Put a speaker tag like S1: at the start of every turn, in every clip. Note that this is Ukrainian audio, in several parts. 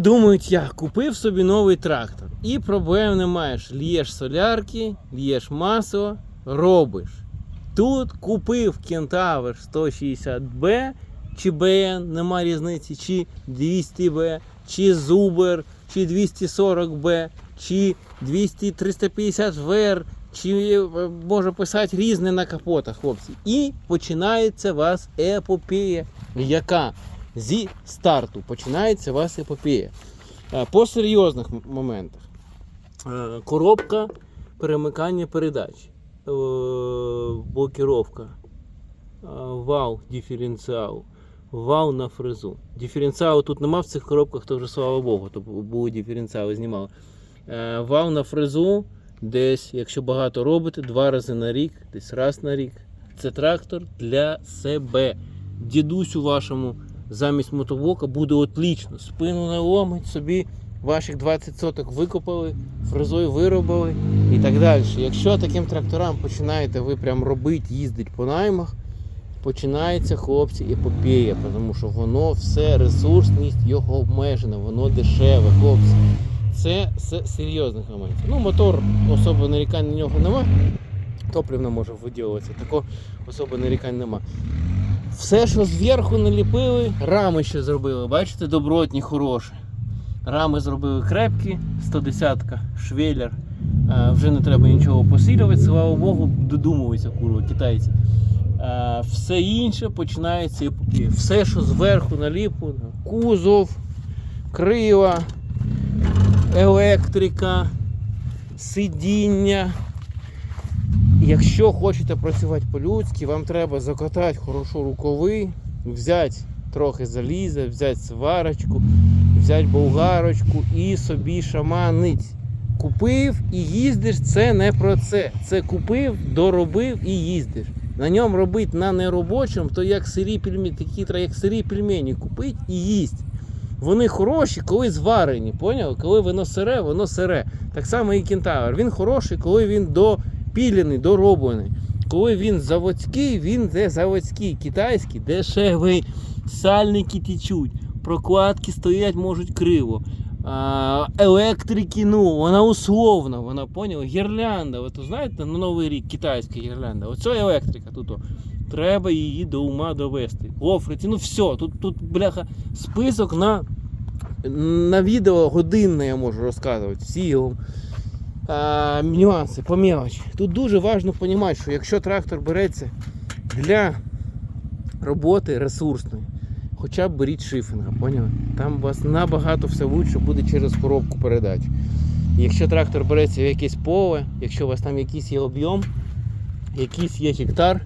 S1: Думають, я купив собі новий трактор. І проблем не маєш. Л'єш солярки, л'єш масло, робиш. Тут купив Кентавр 160B чи БН, нема різниці, чи 200B, чи Зубер, чи 240B, чи 200 350 VR, чи е, може писати різне на капотах, хлопці. І починається у вас епопея, яка зі старту починається у вас епопея. Е, По серйозних моментах. Е, Коробка перемикання передач, е, блокіровка, вал диференціал, вал на фрезу. Диференціалу тут нема в цих коробках, то вже слава Богу, то були диференціали знімали. Вал на фрезу десь, якщо багато робите, два рази на рік, десь раз на рік. Це трактор для себе. Дідусю вашому замість мотоблока буде отлично. Спину не ломить собі, ваших 20 соток викопали, фрезою виробили і так далі. Якщо таким тракторам починаєте ви прям робити, їздити по наймах, починається хлопці епопея, тому що воно все, ресурсність його обмежена, воно дешеве, хлопці. Це з серйозних моментів. Ну, мотор особо нарікань на нього нема. Топливно може виділюватися, такого особо нарікань нема. Все, що зверху наліпили, рами ще зробили. Бачите, добротні, хороші. Рами зробили крепкі, 110-ка, швеллер. Вже не треба нічого посилювати, слава Богу, додумуються курва, китайці. Е, Все інше починається епопея. Все, що зверху наліплено, кузов, крила, електрика, сидіння. Якщо хочете працювати по-людськи, вам треба закатати хорошо рукави, взяти трохи заліза, взяти сварочку, взяти болгарочку і собі шаманить. Купив і їздиш, це не про це. Це купив, доробив і їздиш. На ньому робити на неробочому, то як сирі пельмені, такі як сирі пельмені купить і їсть. Вони хороші, коли зварені, поняв? Коли воно сире, воно сире. Так само і кентавр. Він хороший, коли він допілений, дороблений. Коли він заводський, він де заводський, китайський, дешевий, сальники течуть, прокладки стоять, можуть криво. А, електрики, ну, вона условна, вона поняла, гірлянда. От знаєте, на Новий рік китайська гірлянда. Оце електрика тут. Треба її до ума довести. Гофриці, ну все, тут, тут бляха, список на, на відео годинне я можу розказувати. Всі його а, нюанси по мілочі. Тут дуже важливо розуміти, що якщо трактор береться для роботи ресурсної, хоча б беріть шифінга, поняли? Там у вас набагато все лучше буде через коробку передач. Якщо трактор береться в якесь поле, якщо у вас там якийсь є об'єм, якийсь є гектар,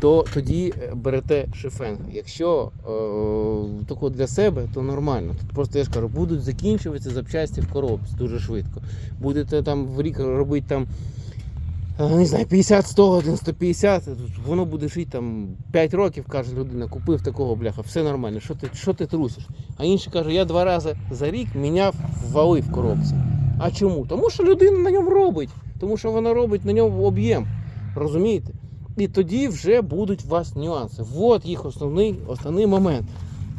S1: то тоді е, берете шифенг. Якщо е, тако для себе, то нормально. Тут просто я ж кажу, будуть закінчуватися запчасті в коробці дуже швидко. Будете там в рік робити там. е, Не знаю, 50, 100, 150, воно буде жити там 5 років, каже людина, купив такого бляха, все нормально, що ти, що ти трусиш? А інший каже, я два рази за рік міняв вали в коробці. А чому? Тому що людина на ньому робить, тому що вона робить на ньому об'єм. Розумієте? І тоді вже будуть у вас нюанси. От їх основний, основний момент.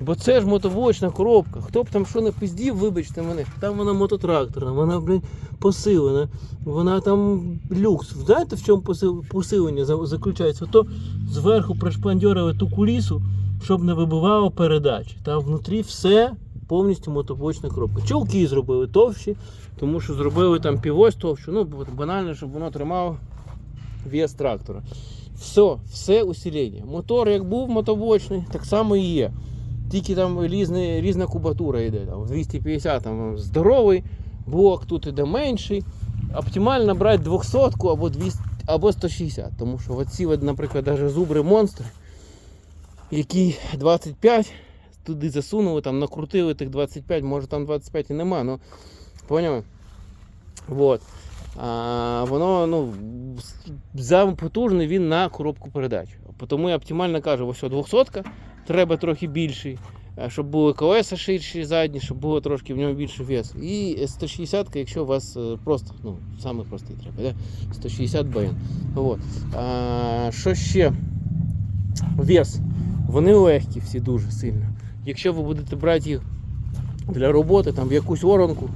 S1: Бо це ж мотоблочна коробка. Хто б там що не пиздів, вибачте мене, там вона мототракторна, вона, блін, посилена, вона там люкс. Знаєте, в чому посил- посилення заключається? То зверху пришпандьорили ту кулісу, щоб не вибивало передачі. Там внутрі все повністю мотоблочна коробка. Чолки зробили товщі, тому що зробили там півось товщу, ну банально, щоб воно тримало вес трактора. Все, все усилення. Мотор як був мотоблочний, так само і є. Тільки там різні, різна кубатура йде. Там 250 там здоровий блок, тут іде менший. Оптимально брати 200 або 200, або 160. Тому що оці, наприклад, даже зубри монстри, які 25, туди засунули, там накрутили тих 25, може там 25 і нема, ну поняли? Вот. А, воно ну, за потужний він на коробку передач. Тому я оптимально кажу, ось 200-ка, треба трохи більший, е, щоб були колеса ширші задні, щоб було трошки в ньому більше вес. І 160, якщо у вас е, просто, ну, саме простий треба, да? 160 БН. От. А, що ще? Вес. Вони легкі всі дуже сильно. Якщо ви будете брати їх для роботи там в якусь оранку,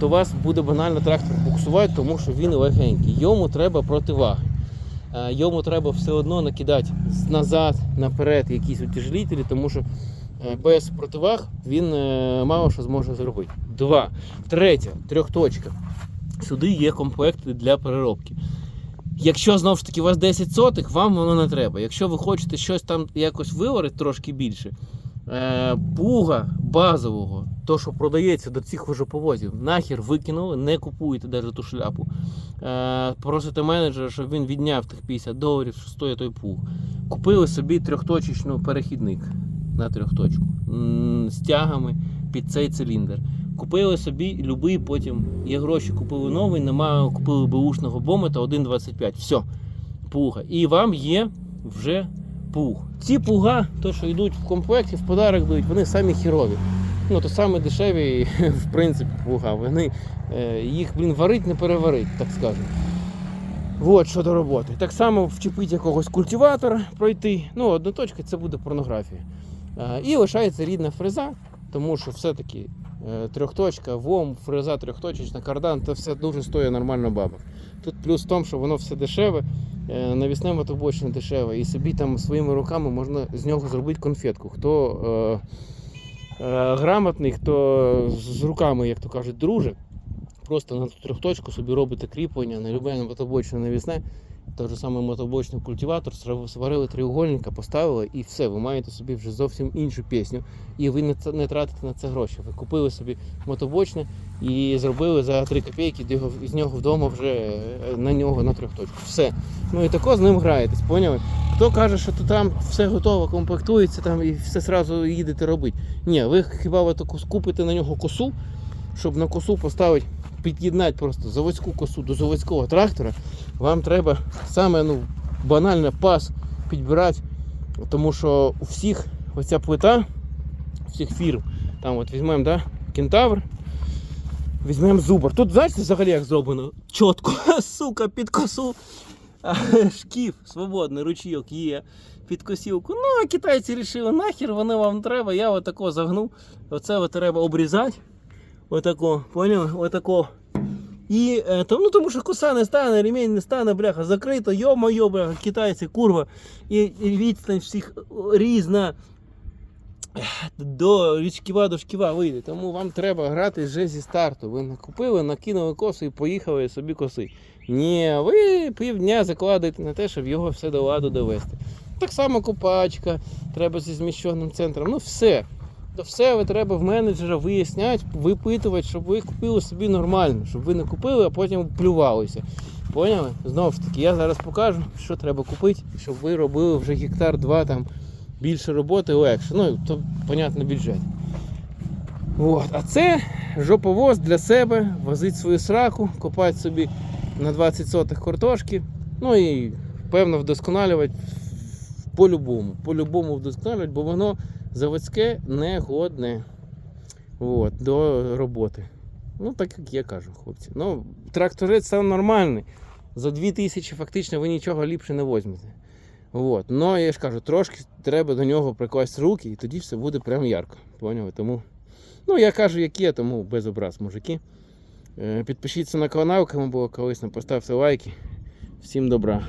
S1: то вас буде банально трактор буксувати, тому що він легенький. Йому треба противаги. Йому треба все одно накидати назад, наперед якісь утяжелителі, тому що е, без противаг він е, мало що зможе зробити. Два. Третє, трьохточка. Сюди є комплекти для переробки. Якщо знову ж таки у вас 10 сотих, вам воно не треба. Якщо ви хочете щось там якось виварити трошки більше, е, пуга базового, то що продається до цих вожоповозів, нахер викинули, не купуєте навіть ту шляпу. Е, просите менеджера, щоб він відняв тих 50 доларів, що стоїть той пуг. Купили собі трьохточечну перехідник на трьохточку з тягами під цей циліндр. Купили собі любий, потім є гроші, купили новий, немає, купили беушного бомета 1,25. Все, пуга. І вам є вже пуг. Ці пуга, то що йдуть в комплекті, в подарок дають, вони самі хірові. Ну, то саме дешеві, в принципі, пуга. Вони е, їх, блін, варить, не переварить, так скажемо. От що до роботи. Так само вчепити якогось культиватора, пройти. Ну, одноточка це буде порнографія. Е, і лишається рідна фреза, тому що все-таки е, трьохточка, ВОМ, фреза трьохточечна, кардан, це все дуже стоїть нормально бабок. Тут плюс в тому, що воно все дешеве, навісне мотобочне дешеве, і собі там своїми руками можна з нього зробити конфетку. Хто е, е, грамотний, хто з руками, як то кажуть, друже, просто на трьохточку собі робите кріплення на любе мотобочне навісне. Той же самий мотобочний культиватор, сварили треугольника, поставили і все, ви маєте собі вже зовсім іншу пісню. І ви не, тратите на це гроші. Ви купили собі мотобочне і зробили за 3 копійки з нього- вдома вже е, на нього на трьохточку. Все. Ну і тако з ним граєтесь, поняли? Хто каже, що то там все готово, комплектується там і все одразу їдете робити. Ні, ви хіба ви купите на нього косу, щоб на косу поставити, під'єднати просто заводську косу до заводського трактора, вам треба саме ну, банально пас підбирати, тому що у всіх оця плита, у всіх фірм, там от візьмемо да, кентавр, візьмемо зубр. Тут знаєте взагалі як зроблено? Чітко, сука, під косу. Шкіф, свободний ручійок є під косілку. Ну, а китайці вирішили, нахер вони вам треба, я отако загну. Оце треба обрізати. Отако, поняли? Отако. І е, то, ну, тому що коса не стане, ремінь не стане, бляха, закрито, йо-моє, бляха, китайці, курва. І, і відстань всіх різна. До річківа до шківа вийде. Тому вам треба грати вже зі старту. Ви накупили, накинули косу і поїхали собі коси. Ні, ви півдня закладаєте на те, щоб його все до ладу довести. Так само копачка, треба зі зміщеним центром. Ну все. То все ви треба в менеджера виясняти, випитувати, щоб ви купили собі нормально, щоб ви не купили, а потім плювалися. Поняли? Знову ж таки, я зараз покажу, що треба купити, щоб ви робили вже гектар два там більше роботи легше. Ну, то, понятно, бюджет. От. А це жоповоз для себе, возить свою сраку, копати собі на 20 сотих картошки. Ну і певно вдосконалювати по-любому. По-любому вдосконалювати, бо воно заводське негодне От, до роботи. Ну, так як я кажу, хлопці. Ну, тракторець сам нормальний. За 2000 фактично ви нічого ліпше не візьмете. От. Ну, я ж кажу, трошки треба до нього прикласти руки, і тоді все буде прям ярко. Поняли? Тому, ну, я кажу, як є, тому без образ, мужики. Е, Підпишіться на канал, кому було корисно, поставте лайки. Всім добра.